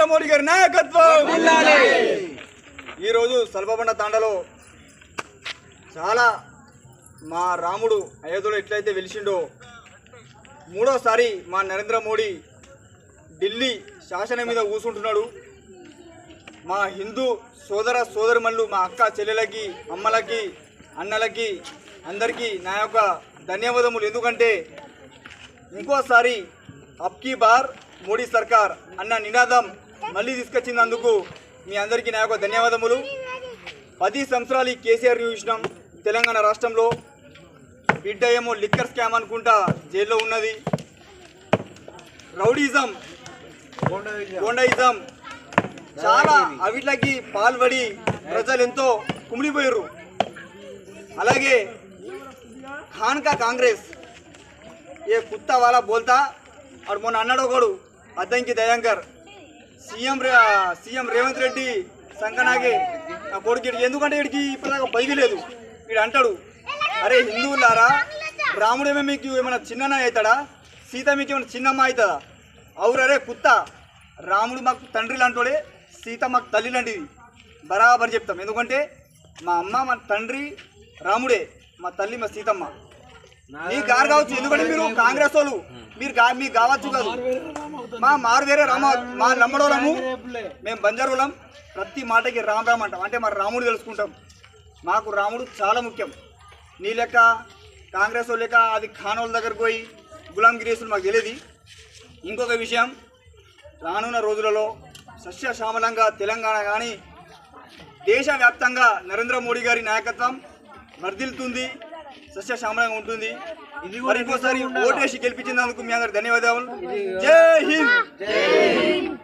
నరేంద్ర మోడీ గారి నాయకత్వం. ఈరోజు సల్పబండ తాండలో చాలా మా రాముడు అయోధ్యలో ఎట్లయితే వెలిసిండో మూడోసారి మా నరేంద్ర మోడీ ఢిల్లీ శాసనం మీద కూసుంటున్నాడు. మా హిందూ సోదర సోదరుమల్లు మా అక్క చెల్లెలకి అమ్మలకి అన్నలకి అందరికీ నా యొక్క ధన్యవాదములు. ఎందుకంటే ఇంకోసారి అబ్కీ బార్ మోడీ సర్కార్ అన్న నినాదం మళ్ళీ తీసుకొచ్చినందుకు మీ అందరికీ నా యొక్క ధన్యవాదములు. పది సంవత్సరాలు ఈ కేసీఆర్ చూసినాం. తెలంగాణ రాష్ట్రంలో బిడ్డ ఏమో లిక్కర్ స్కామ్ అనుకుంటా జైల్లో ఉన్నది. రౌడీజం గోండాయిజం చాలా అవిట్లకి పాల్పడి ప్రజలు ఎంతో కుమిలిపోయారు అలాగే ఖాన్కా కాంగ్రెస్ ఏ కుత్త వాళ్ళ బోల్తా వాడు మొన్న అన్నాడు ఒకడు అద్దంకి దయాంకర్. సీఎం సీఎం రేవంత్ రెడ్డి సంకనాగే నా కొడుకు ఎందుకంటే వీడికి ఇప్పటిదాకా బైబి లేదు. వీడు అంటాడు అరే హిందువులారా రాముడేమో మీకు ఏమైనా చిన్న అవుతాడా? సీత మీకు ఏమైనా చిన్నమ్మ అవుతుందా? అవురరే కుత్త రాముడు మాకు తండ్రి లాంటోడే సీత మాకు తల్లి లాంటిది. బరాబర్ చెప్తాం. ఎందుకంటే మా అమ్మ మా తండ్రి రాముడే మా తల్లి మా సీతమ్మ. మీకు గారు కావచ్చు ఎందుకంటే మీరు కాంగ్రెస్ వాళ్ళు మీరు మీరు మీకు కావచ్చు కాదు. మా మారు వేరే రామ మా నమ్మడోళ్ళము మేము బంజారులం. ప్రతి మాటకి రామ్ రామ్ అంటాం. అంటే మా రాముడు తెలుసుకుంటాం. మాకు రాముడు చాలా ముఖ్యం. నీ లెక్క కాంగ్రెస్ లేక లెక్క అది ఖానోళ్ళ దగ్గరకు పోయి గులాం గిరీసులు మాకు తెలియదు. ఇంకొక విషయం రానున్న రోజులలో సస్యశ్యామలంగా తెలంగాణ కానీ దేశవ్యాప్తంగా నరేంద్ర మోడీ గారి నాయకత్వం వర్ధిల్తుంది సస్యశ్యామలంగా ఉంటుంది. మరి ఇంకోసారి ఓటేసి గెలిపించినందుకు మీ అందరికి ధన్యవాదాలు. జై హింద్.